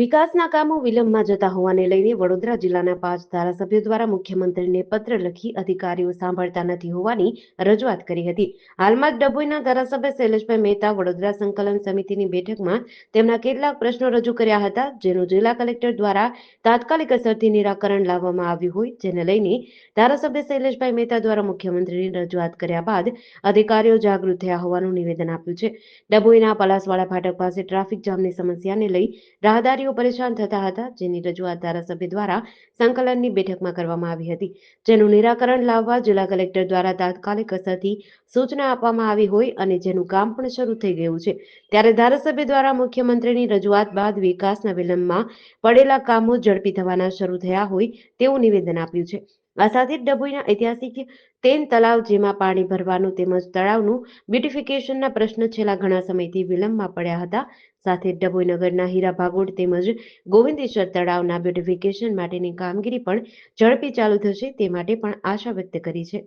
વિકાસના કામો વિલંબમાં જતા હોવાને લઈને વડોદરા જિલ્લાના પાંચ ધારાસભ્યો દ્વારા મુખ્યમંત્રીને પત્ર લખી અધિકારીઓ સાંભળતા નથી હોવાની રજૂઆત કરી હતી. હાલમાં જ ડભોઈના ધારાસભ્ય શૈલેષભાઈ મહેતા વડોદરા સંકલન સમિતિની બેઠકમાં તેમના કેટલાક પ્રશ્નો રજૂ કર્યા હતા, જેનું જિલ્લા કલેક્ટર દ્વારા તાત્કાલિક અસરથી નિરાકરણ લાવવામાં આવ્યું હોય, જેને લઈને ધારાસભ્ય શૈલેષભાઈ મહેતા દ્વારા મુખ્યમંત્રીની રજૂઆત કર્યા બાદ અધિકારીઓ જાગૃત થયા હોવાનું નિવેદન આપ્યું છે. ડભોઈના પલાસવાડા ફાટક પાસે ટ્રાફિક જામની સમસ્યાને લઈ રાહદારીઓ પરેશાન થતા હતા, જેની રજૂઆત ધારાસભ્ય દ્વારા સંકલનની બેઠકમાં કરવામાં આવી હતી. જેનું નિરાકરણ લાવવા જિલ્લા કલેક્ટર દ્વારા તાત્કાલિક અસરથી સૂચના આપવામાં આવી હોય અને જેનું કામ પણ શરૂ થઈ ગયું છે. ત્યારે ધારાસભ્ય દ્વારા મુખ્યમંત્રીની રજૂઆત બાદ વિકાસના વિલંબમાં પડેલા કામો ઝડપી થવાના શરૂ થયા હોય તેવું નિવેદન આપ્યું છે. આ સાથે ડભોઈના ઐતિહાસિક તેન તળાવ જેમાં પાણી ભરવાનું તેમજ તળાવનું બ્યુટિફિકેશનના પ્રશ્ન છેલ્લા ઘણા સમયથી વિલંબમાં પડ્યા હતા. સાથે ડભોઈ નગરના હીરા ભાગોળ તેમજ ગોવિંદેશ્વર તળાવના બ્યુટિફિકેશન માટેની કામગીરી પણ ઝડપી ચાલુ થશે તે માટે પણ આશા વ્યક્ત કરી છે.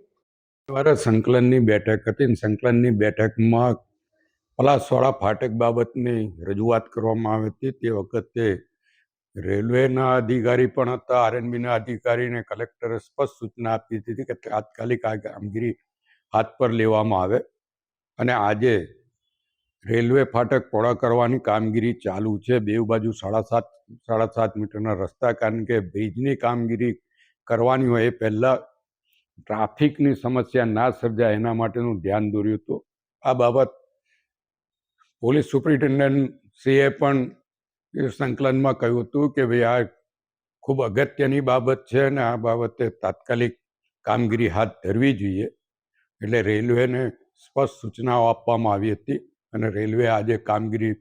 દ્વારા સંકલનની બેઠક હતી સંકલનની બેઠકમાં પલાસવાળા ફાટક બાબતની રજૂઆત કરવામાં આવી હતી. તે વખતે રેલવેના અધિકારી પણ હતા. આરએનબીના અધિકારીને કલેક્ટરે સ્પષ્ટ સૂચના આપી હતી કે તાત્કાલિક આ કામગીરી હાથ પર લેવામાં આવે અને આજે રેલવે ફાટક પહોળા કરવાની કામગીરી ચાલુ છે. બે બાજુ સાડા સાત સાડા સાત મીટરના રસ્તા કારણ કે બ્રિજની કામગીરી કરવાની હોય એ પહેલાં ટ્રાફિકની સમસ્યા ના સર્જાય એના માટેનું ધ્યાન દોર્યું હતું. આ બાબત પોલીસ સુપ્રિન્ટેન્ડન્ટ સીએ પણ સંકલનમાં કહ્યું હતું કે, ભાઈ, આ ખૂબ અગત્યની બાબત છે અને આ બાબતે તાત્કાલિક કામગીરી હાથ ધરવી જોઈએ. એટલે રેલવેને સ્પષ્ટ સૂચનાઓ આપવામાં આવી હતી અને રેલવે આજે કામગીરી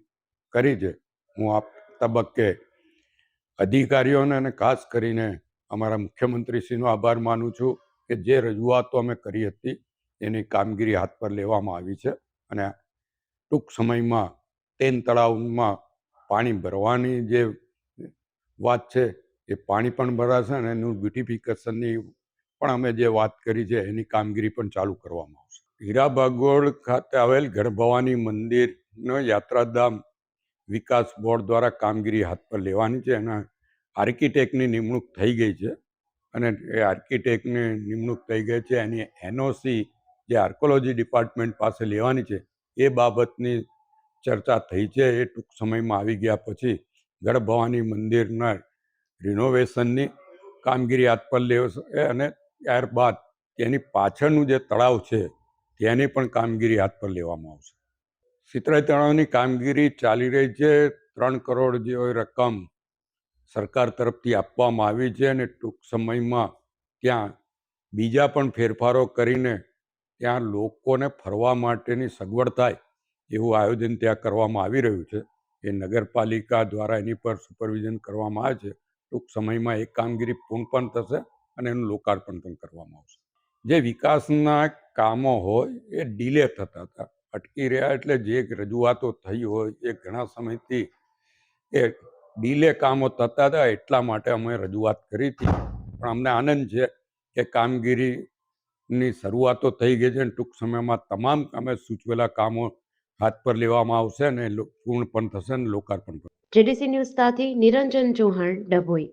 કરી છે. હું આ તબક્કે અધિકારીઓને અને ખાસ કરીને અમારા મુખ્યમંત્રીશ્રીનો આભાર માનું છું કે જે રજૂઆતો અમે કરી હતી એની કામગીરી હાથ પર લેવામાં આવી છે. અને ટૂંક સમયમાં તેન તળાવમાં પાણી ભરવાની જે વાત છે, એ પાણી પણ ભરાશે અને એનું બ્યુટિફિકેશનની પણ અમે જે વાત કરી છે, એની કામગીરી પણ ચાલુ કરવામાં આવશે. હીરા ભાગોળ ખાતે આવેલ ગણભવાની મંદિરનો યાત્રાધામ વિકાસ બોર્ડ દ્વારા કામગીરી હાથ પર લેવાની છે. એના આર્કિટેક્ટની નિમણૂક થઈ ગઈ છે અને એ આર્કિટેક્ટની નિમણૂક થઈ ગઈ છે. એની એનઓસી જે આર્કોલોજી ડિપાર્ટમેન્ટ પાસે લેવાની છે, એ બાબતની ચર્ચા થઈ છે. એ ટૂંક સમયમાં આવી ગયા પછી ગઢ ભવાની મંદિરના રિનોવેશનની કામગીરી હાથ પર લેવશે અને ત્યારબાદ તેની પાછળનું જે તળાવ છે, તેની પણ કામગીરી હાથ પર લેવામાં આવશે. સિતરાઈ તળાવની કામગીરી ચાલી રહી છે. ત્રણ કરોડ જેવી રકમ સરકાર તરફથી આપવામાં આવી છે અને ટૂંક સમયમાં ત્યાં બીજા પણ ફેરફારો કરીને ત્યાં લોકોને ફરવા માટેની સગવડ થાય એવું આયોજન ત્યાં કરવામાં આવી રહ્યું છે. એ નગરપાલિકા દ્વારા એની પર સુપરવિઝન કરવામાં આવે છે. ટૂંક સમયમાં એ કામગીરી પૂર્ણ પણ થશે અને એનું લોકાર્પણ પણ કરવામાં આવશે. જે વિકાસના કામો હોય એ ડીલે થતા હતા. અટકી રહ્યા એટલે જે રજૂઆતો થઈ હોય એ ઘણા સમયથી એ ડીલે કામો થતા હતા એટલા માટે અમે રજૂઆત કરી હતી. પણ અમને આનંદ છે કે કામગીરીની શરૂઆતો થઈ ગઈ છે અને ટૂંક સમયમાં તમામ અમે સૂચવેલા કામો હાથ પર લેવામાં આવશે અને પૂર્ણ પણ થશે અને લોકાર્પણ પણ. જેડીસી ન્યૂઝ સાથે નિરંજન ચૌહાણ, ડભોઈ.